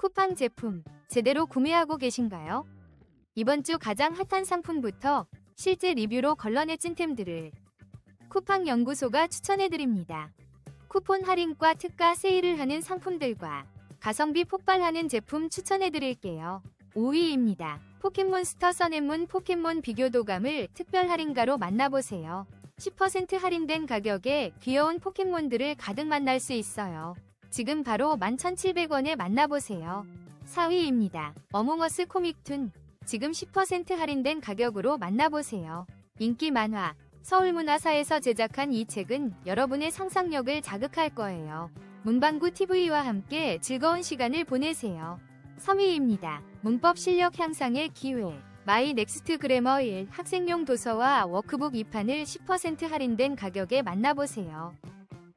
쿠팡 제품 제대로 구매하고 계신가요? 이번 주 가장 핫한 상품부터 실제 리뷰로 걸러내 찐템들을 쿠팡 연구소가 추천해드립니다. 쿠폰 할인과 특가 세일을 하는 상품들과 가성비 폭발하는 제품 추천해드릴게요. 5위입니다. 포켓몬스터 선앤문 포켓몬 비교도감을 특별 할인가로 만나보세요. 10% 할인된 가격에 귀여운 포켓몬들을 가득 만날 수 있어요. 지금 바로 11,700원에 만나보세요. 4위입니다. 어몽어스 코믹툰. 지금 10% 할인된 가격으로 만나보세요. 인기 만화. 서울문화사에서 제작한 이 책은 여러분의 상상력을 자극할 거예요. 문방구 TV와 함께 즐거운 시간을 보내세요. 3위입니다. 문법 실력 향상의 기회. 마이 넥스트 그래머 1 학생용 도서와 워크북 2판을 10% 할인된 가격에 만나보세요.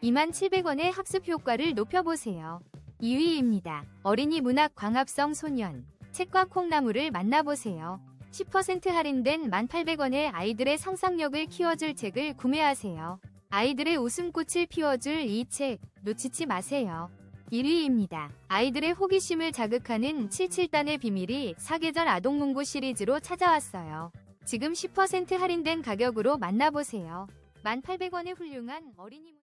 2700원의 학습 효과를 높여보세요. 2위입니다. 어린이 문학 광합성 소년. 책과 콩나물을 만나보세요. 10% 할인된 1800원의 아이들의 상상력을 키워줄 책을 구매하세요. 아이들의 웃음꽃을 피워줄 이 책 놓치지 마세요. 1위입니다. 아이들의 호기심을 자극하는 77단의 비밀이 사계절 아동문고 시리즈로 찾아왔어요. 지금 10% 할인된 가격으로 만나보세요. 1800원의 훌륭한 어린이 문-